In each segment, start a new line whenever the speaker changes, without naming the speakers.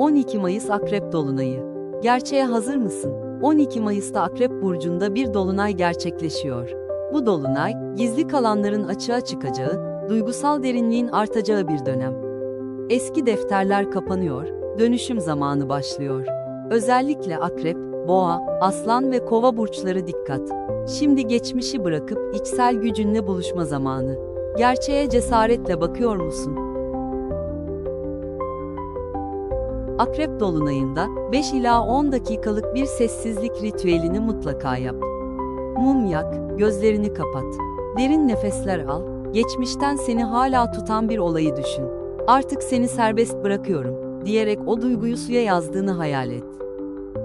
12 Mayıs Akrep Dolunayı. Gerçeğe hazır mısın? 12 Mayıs'ta Akrep Burcu'nda bir dolunay gerçekleşiyor. Bu dolunay, gizli kalanların açığa çıkacağı, duygusal derinliğin artacağı bir dönem. Eski defterler kapanıyor, dönüşüm zamanı başlıyor. Özellikle Akrep, Boğa, Aslan ve Kova burçları dikkat. Şimdi geçmişi bırakıp içsel gücünle buluşma zamanı. Gerçeğe cesaretle bakıyor musun? Akrep dolunayında 5 ila 10 dakikalık bir sessizlik ritüelini mutlaka yap. Mum yak, gözlerini kapat. Derin nefesler al, geçmişten seni hala tutan bir olayı düşün. Artık seni serbest bırakıyorum diyerek o duyguyu suya yazdığını hayal et.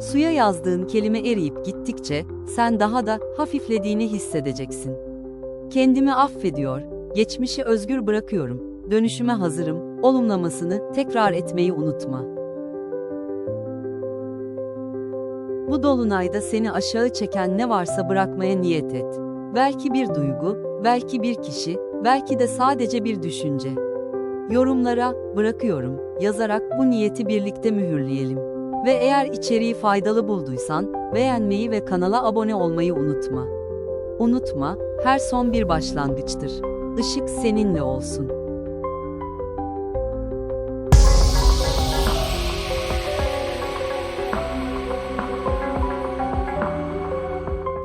Suya yazdığın kelime eriyip gittikçe sen daha da hafiflediğini hissedeceksin. Kendimi affediyor, geçmişi özgür bırakıyorum, dönüşüme hazırım, olumlamasını tekrar etmeyi unutma. Bu dolunayda seni aşağı çeken ne varsa bırakmaya niyet et. Belki bir duygu, belki bir kişi, belki de sadece bir düşünce. Yorumlara bırakıyorum yazarak bu niyeti birlikte mühürleyelim. Ve eğer içeriği faydalı bulduysan beğenmeyi ve kanala abone olmayı unutma. Unutma, her son bir başlangıçtır. Işık seninle olsun.